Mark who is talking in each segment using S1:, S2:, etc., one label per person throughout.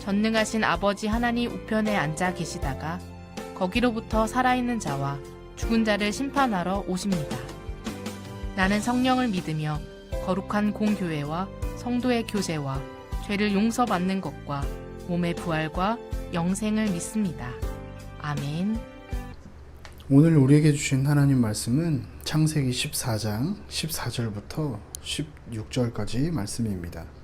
S1: 전능하신 아버지 하나님 우편에 앉아 계시다가 거기로부터 살아있는 자와 죽은 자를 심판하러 오십니다. 나는 성령을 믿으며 거룩한 공교회와 성도의 교제와 죄를 용서받는 것과 몸의 부활과 영생을 믿습니다. 아멘.
S2: 오늘 우리에게 주신 하나님 말씀은 창세기 14장 14절부터 16절까지 말씀입니다.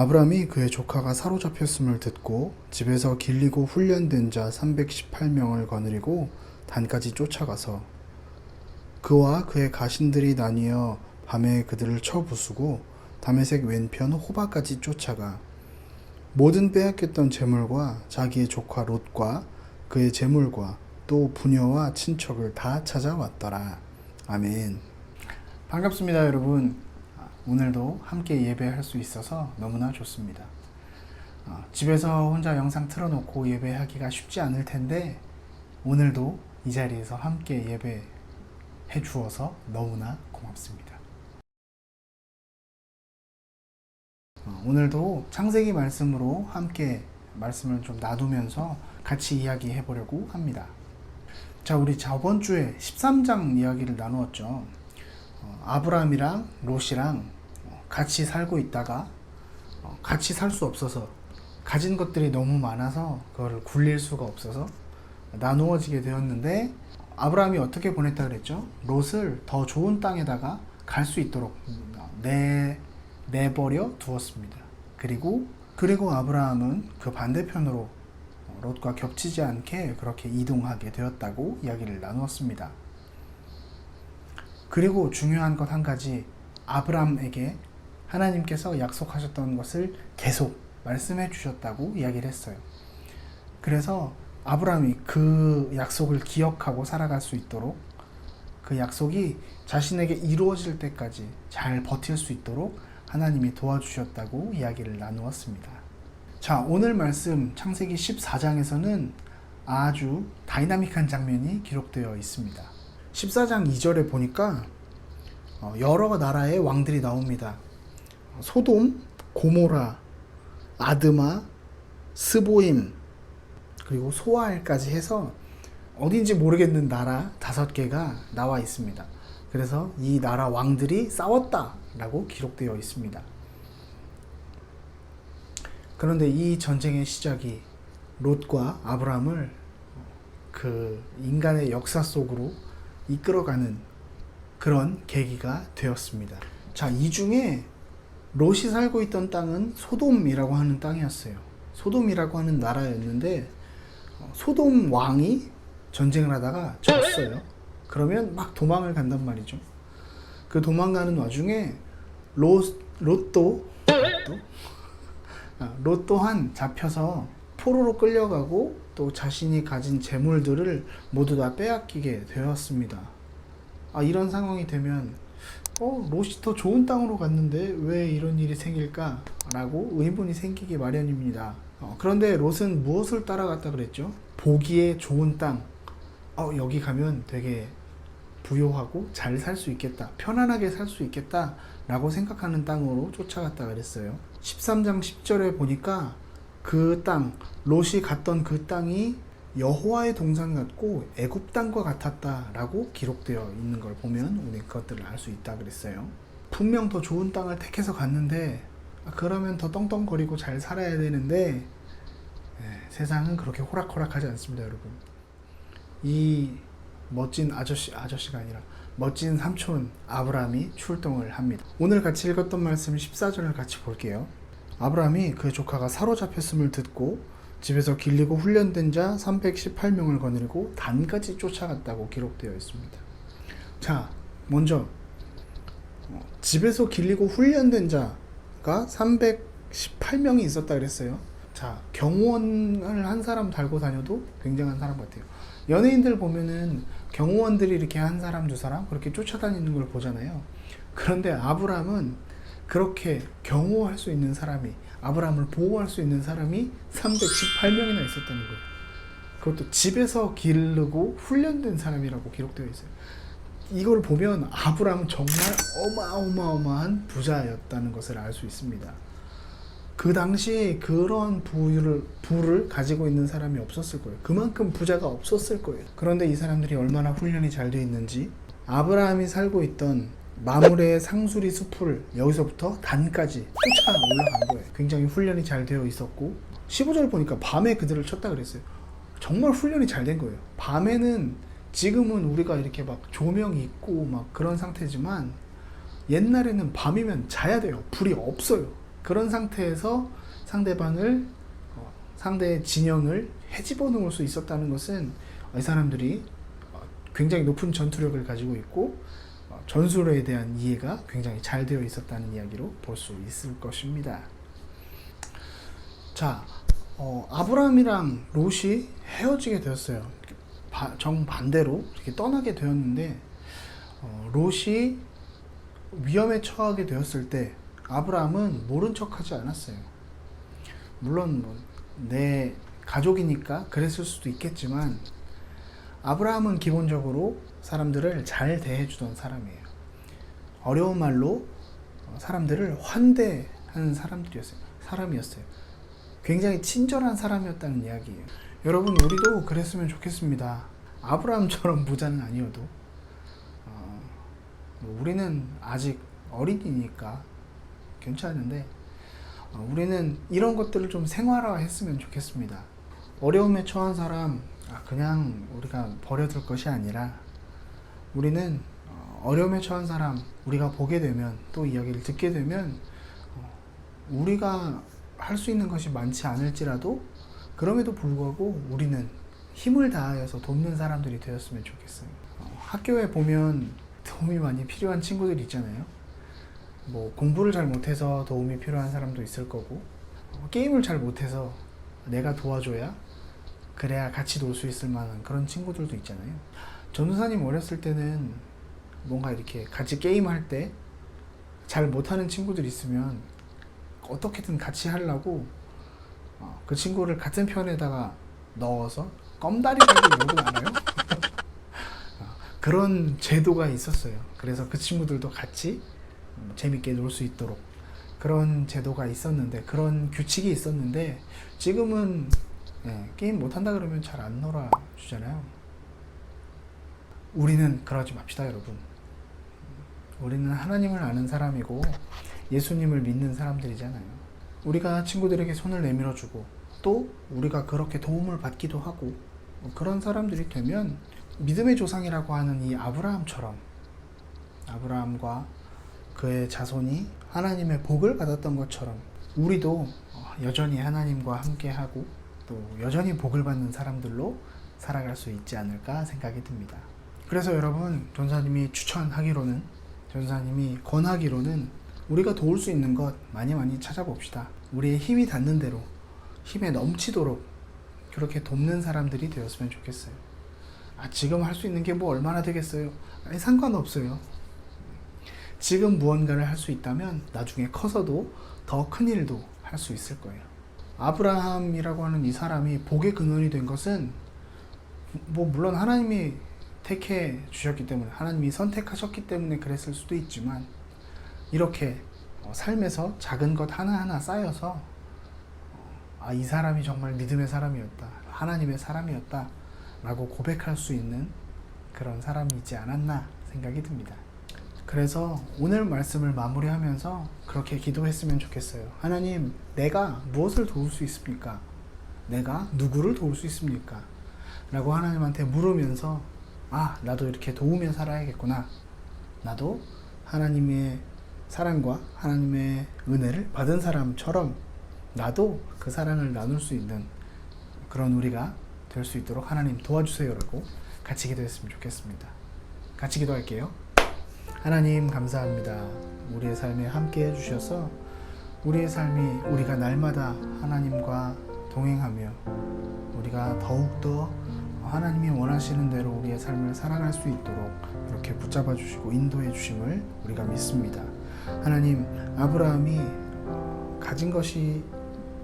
S2: 아브람이 그의 조카가 사로잡혔음을 듣고 집에서 길리고 훈련된 자 318명을 거느리고 단까지 쫓아가서 그와 그의 가신들이 나뉘어 밤에 그들을 쳐 부수고 담에색 왼편 호바까지 쫓아가 모든 빼앗겼던 재물과 자기의 조카 롯과 그의 재물과 또 부녀와 친척을 다 찾아왔더라. 아멘. 반갑습니다, 여러분. 아, 오늘도 함께 예배할 수 있어서 너무나 좋습니다. 어, 집에서 혼자 영상 틀어놓고 예배하기가 쉽지 않을 텐데 오늘도 이 자리에서 함께 예배해 주어서 너무나 고맙습니다. 어, 오늘도 창세기 말씀으로 함께 말씀을 좀 나누면서 같이 이야기해 보려고 합니다. 자, 우리 저번 주에 13장 이야기를 나누었죠. 어, 아브라함이랑 롯이랑 어, 같이 살고 있다가 어, 같이 살 수 없어서 가진 것들이 너무 많아서 그거를 굴릴 수가 없어서 나누어지게 되었는데 아브라함이 어떻게 보냈다 그랬죠? 롯을 더 좋은 땅에다가 갈 수 있도록 내 내버려 두었습니다. 그리고 그리고 아브라함은 그 반대편으로 롯과 겹치지 않게 그렇게 이동하게 되었다고 이야기를 나누었습니다. 그리고 중요한 것 한 가지 아브라함에게 하나님께서 약속하셨던 것을 계속 말씀해 주셨다고 이야기를 했어요. 그래서 아브라함이 그 약속을 기억하고 살아갈 수 있도록 그 약속이 자신에게 이루어질 때까지 잘 버틸 수 있도록 하나님이 도와주셨다고 이야기를 나누었습니다. 자, 오늘 말씀 창세기 14장에서는 아주 다이나믹한 장면이 기록되어 있습니다. 14장 2절에 보니까 어, 여러 나라의 왕들이 나옵니다. 소돔, 고모라, 아드마, 스보임, 그리고 소알까지 해서 어딘지 모르겠는 나라 다섯 개가 나와 있습니다. 그래서 이 나라 왕들이 싸웠다라고 기록되어 있습니다. 그런데 이 전쟁의 시작이 롯과 아브라함을 그 인간의 역사 속으로 이끌어가는 그런 계기가 되었습니다. 자, 이 중에 롯이 살고 있던 땅은 소돔이라고 하는 땅이었어요. 소돔이라고 하는 나라였는데 어, 소돔 왕이 전쟁을 하다가 졌어요. 그러면 막 도망을 간단 말이죠. 그 도망가는 와중에 롯, 롯도 롯도 아, 롯 또한 잡혀서 포로로 끌려가고 또 자신이 가진 재물들을 모두 다 빼앗기게 되었습니다. 아, 이런 상황이 되면 어, 더 좋은 땅으로 갔는데 왜 이런 일이 생길까 라고 의문이 생기기 마련입니다. 어, 그런데 롯은 무엇을 따라갔다 그랬죠? 보기에 좋은 땅. 어, 여기 가면 되게 부요하고 잘 살 수 있겠다. 편안하게 살 수 있겠다. 라고 생각하는 땅으로 쫓아갔다 그랬어요. 13장 10절에 보니까 그 땅, 롯이 갔던 그 땅이 여호와의 동산 같고 애굽 땅과 같았다라고 기록되어 있는 걸 보면 우리 그것들을 알 수 있다 그랬어요. 분명 더 좋은 땅을 택해서 갔는데 아, 그러면 더 떵떵거리고 잘 살아야 되는데 예, 세상은 그렇게 호락호락하지 않습니다, 여러분. 이 멋진 아저씨 아저씨가 아니라 멋진 삼촌 아브라함이 출동을 합니다. 오늘 같이 읽었던 말씀 14절을 같이 볼게요. 아브라함이 그 조카가 사로잡혔음을 듣고 집에서 길리고 훈련된 자 318명을 거느리고 단까지 쫓아갔다고 기록되어 있습니다. 자, 먼저 어, 집에서 길리고 훈련된 자가 318명이 있었다 그랬어요. 자, 경호원을 한 사람 달고 다녀도 굉장한 사람 같아요. 연예인들 보면은 경호원들이 이렇게 한 사람 두 사람 그렇게 쫓아다니는 걸 보잖아요. 그런데 아브라함은 그렇게 경호할 수 있는 사람이 아브라함을 보호할 수 있는 사람이 318명이나 있었다는 거예요. 그것도 집에서 기르고 훈련된 사람이라고 기록되어 있어요. 이걸 보면 아브라함은 정말 어마어마어마한 부자였다는 것을 알 수 있습니다. 그 당시에 그런 부를, 부를 가지고 있는 사람이 없었을 거예요. 그만큼 부자가 없었을 거예요. 그런데 이 사람들이 얼마나 훈련이 잘 되어 있는지 아브라함이 살고 있던 마물의 상수리 숲을 여기서부터 단까지 쫓아 올라간 거예요. 굉장히 훈련이 잘 되어 있었고 15절 보니까 밤에 그들을 쳤다 그랬어요. 정말 훈련이 잘 된 거예요. 밤에는 지금은 우리가 이렇게 막 조명이 있고 막 그런 상태지만 옛날에는 밤이면 자야 돼요. 불이 없어요. 그런 상태에서 상대방을 어, 상대의 진영을 헤집어 놓을 수 있었다는 것은 이 사람들이 어, 굉장히 높은 전투력을 가지고 있고 어, 전술에 대한 이해가 굉장히 잘 되어 있었다는 이야기로 볼 수 있을 것입니다. 자, 어, 아브라함이랑 롯이 헤어지게 되었어요. 바- 정반대로 이렇게 떠나게 되었는데 어, 롯이 위험에 처하게 되었을 때 아브라함은 모른 척 하지 않았어요. 물론 뭐 내 가족이니까 그랬을 수도 있겠지만 아브라함은 기본적으로 사람들을 잘 대해주던 사람이에요. 어려운 말로 어, 사람들을 환대하는 사람들이었어요. 사람이었어요. 굉장히 친절한 사람이었다는 이야기예요. 여러분 우리도 그랬으면 좋겠습니다. 아브라함처럼 부자는 아니어도 어, 뭐 우리는 아직 어린이니까 괜찮은데 어, 우리는 이런 것들을 좀 생활화했으면 좋겠습니다. 어려움에 처한 사람 아, 그냥 우리가 버려둘 것이 아니라 우리는 어, 어려움에 처한 사람 우리가 보게 되면 또 이야기를 듣게 되면 어, 우리가 할 수 있는 것이 많지 않을지라도 그럼에도 불구하고 우리는 힘을 다하여서 돕는 사람들이 되었으면 좋겠어요. 어, 학교에 보면 도움이 많이 필요한 친구들 있잖아요. 뭐 공부를 잘 못해서 도움이 필요한 사람도 있을 거고 어, 게임을 잘 못해서 내가 도와줘야 그래야 같이 놀 수 있을 만한 그런 친구들도 있잖아요. 전우사님 어렸을 때는 뭔가 이렇게 같이 게임할 때 잘 못하는 친구들 있으면 어떻게든 같이 하려고 어, 그 친구를 같은 편에다가 넣어서 껌다리 걸고 이러고 알아요? 어, 그런 제도가 있었어요. 그래서 그 친구들도 같이 음, 재밌게 놀 수 있도록 그런 제도가 있었는데 그런 규칙이 있었는데 지금은 예, 게임 못한다 그러면 잘 안 놀아 주잖아요. 우리는 그러지 맙시다, 여러분. 우리는 하나님을 아는 사람이고 예수님을 믿는 사람들이잖아요. 우리가 친구들에게 손을 내밀어 주고 또 우리가 그렇게 도움을 받기도 하고 뭐 그런 사람들이 되면 믿음의 조상이라고 하는 이 아브라함처럼 아브라함과 그의 자손이 하나님의 복을 받았던 것처럼 우리도 어, 여전히 하나님과 함께하고 또 여전히 복을 받는 사람들로 살아갈 수 있지 않을까 생각이 듭니다. 그래서 여러분 전사님이 추천하기로는 전사님이 권하기로는 우리가 도울 수 있는 것 많이 많이 찾아봅시다. 우리의 힘이 닿는 대로 힘에 넘치도록 그렇게 돕는 사람들이 되었으면 좋겠어요. 아 지금 할 수 있는 게 뭐 얼마나 되겠어요? 아니 상관없어요. 지금 무언가를 할 수 있다면 나중에 커서도 더 큰 일도 할 수 있을 거예요. 아브라함이라고 하는 이 사람이 복의 근원이 된 것은 뭐 물론 하나님이 택해 주셨기 때문에 하나님이 선택하셨기 때문에 그랬을 수도 있지만 이렇게 어, 삶에서 작은 것 하나하나 쌓여서 아, 이 사람이 정말 믿음의 사람이었다. 하나님의 사람이었다. 라고 고백할 수 있는 그런 사람이지 않았나 생각이 듭니다. 그래서 오늘 말씀을 마무리하면서 그렇게 기도했으면 좋겠어요. 하나님, 내가 무엇을 도울 수 있습니까? 내가 누구를 도울 수 있습니까? 라고 하나님한테 물으면서 아, 나도 이렇게 도우며 살아야겠구나. 나도 하나님의 사랑과 하나님의 은혜를 받은 사람처럼 나도 그 사랑을 나눌 수 있는 그런 우리가 될 수 있도록 하나님 도와주세요라고 같이 기도했으면 좋겠습니다. 같이 기도할게요. 하나님 감사합니다. 우리의 삶에 함께 해주셔서 우리의 삶이 우리가 날마다 하나님과 동행하며 우리가 더욱더 하나님이 원하시는 대로 우리의 삶을 살아갈 수 있도록 이렇게 붙잡아 주시고 인도해 주심을 우리가 믿습니다. 하나님 아브라함이 가진 것이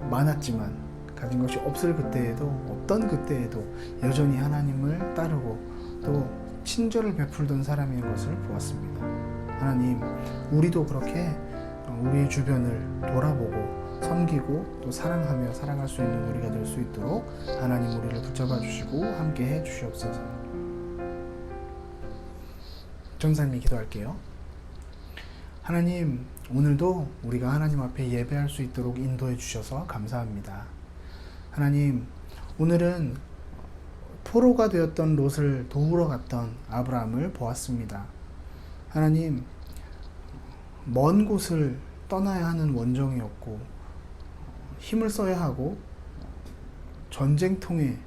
S2: 많았지만 가진 것이 없을 그때에도 없던 그때에도 여전히 하나님을 따르고 또 친절을 베풀던 사람인 것을 보았습니다. 하나님, 우리도 그렇게 우리의 주변을 돌아보고 섬기고 또 사랑하며 살아갈 수 있는 우리가 될 수 있도록 하나님 우리를 붙잡아 주시고 함께 해 주시옵소서. 정사님 기도할게요. 하나님, 오늘도 우리가 하나님 앞에 예배할 수 있도록 인도해 주셔서 감사합니다. 하나님, 오늘은 포로가 되었던 롯을 도우러 갔던 아브라함을 보았습니다. 하나님, 먼 곳을 떠나야 하는 원정이었고, 힘을 써야 하고, 전쟁통에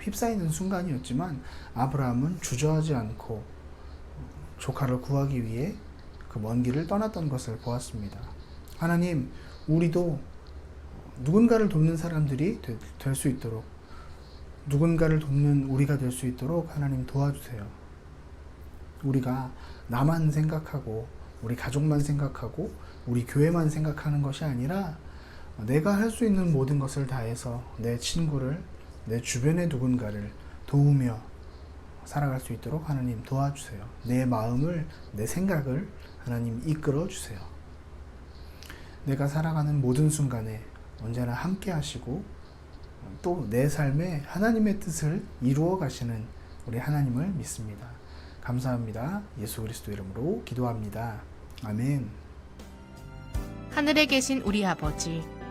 S2: 휩싸이는 순간이었지만, 아브라함은 주저하지 않고, 조카를 구하기 위해 그 먼 길을 떠났던 것을 보았습니다. 하나님, 우리도 누군가를 돕는 사람들이 될 수 있도록 누군가를 돕는 우리가 될 수 있도록 하나님 도와주세요. 우리가 나만 생각하고 우리 가족만 생각하고 우리 교회만 생각하는 것이 아니라 내가 할 수 있는 모든 것을 다해서 내 친구를 내 주변의 누군가를 도우며 살아갈 수 있도록 하나님 도와주세요. 내 마음을 내 생각을 하나님 이끌어 주세요. 내가 살아가는 모든 순간에 언제나 함께 하시고 또 내 삶에 하나님의 뜻을 이루어 가시는 우리 하나님을 믿습니다. 감사합니다. 예수 그리스도 이름으로 기도합니다. 아멘.
S1: 하늘에 계신 우리 아버지,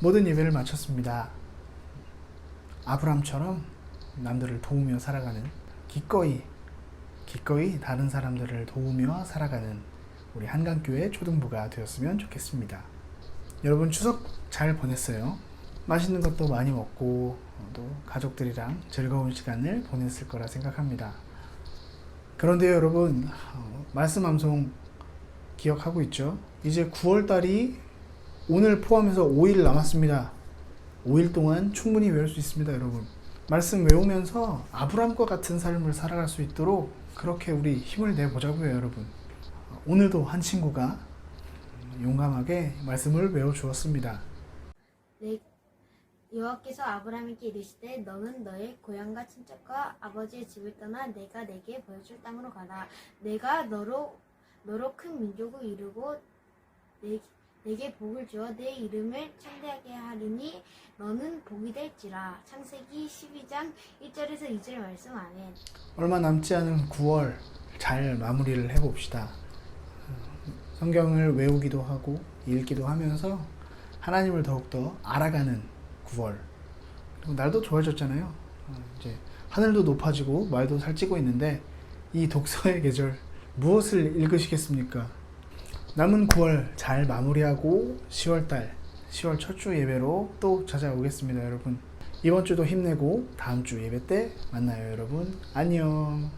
S2: 모든 예배를 마쳤습니다. 아브람처럼 남들을 도우며 살아가는 기꺼이 기꺼이 다른 사람들을 도우며 살아가는 우리 한강교회 초등부가 되었으면 좋겠습니다. 여러분 추석 잘 보냈어요? 맛있는 것도 많이 먹고 또 가족들이랑 즐거운 시간을 보냈을 거라 생각합니다. 그런데 여러분 어, 말씀 암송 기억하고 있죠? 이제 9월 달이 오늘 포함해서 5일 남았습니다. 5일 동안 충분히 외울 수 있습니다, 여러분. 말씀 외우면서 아브람과 같은 삶을 살아갈 수 있도록 그렇게 우리 힘을 내보자고요, 여러분. 오늘도 한 친구가 용감하게 말씀을 외워 주었습니다.
S3: 내 여호와께서 아브라함에게 이르시되 너는 너의 고향과 친척과 아버지의 집을 떠나 내가 내게 보여줄 땅으로 가라 내가 너로 너로 큰 민족을 이루고 내, 내게 복을 주어 내 이름을 창대하게 하리니 너는 복이 될지라 창세기 12장 1절에서 2절 말씀 아멘
S2: 얼마 남지 않은 9월 잘 마무리를 해봅시다. 성경을 외우기도 하고 읽기도 하면서 하나님을 더욱더 알아가는 9월. 그리고 날도 좋아졌잖아요. 어, 이제 하늘도 높아지고 말도 살찌고 있는데 이 독서의 계절 무엇을 읽으시겠습니까? 남은 9월 잘 마무리하고 10월달 10월 첫 주 예배로 또 찾아오겠습니다, 여러분. 이번 주도 힘내고 다음 주 예배 때 만나요, 여러분. 안녕.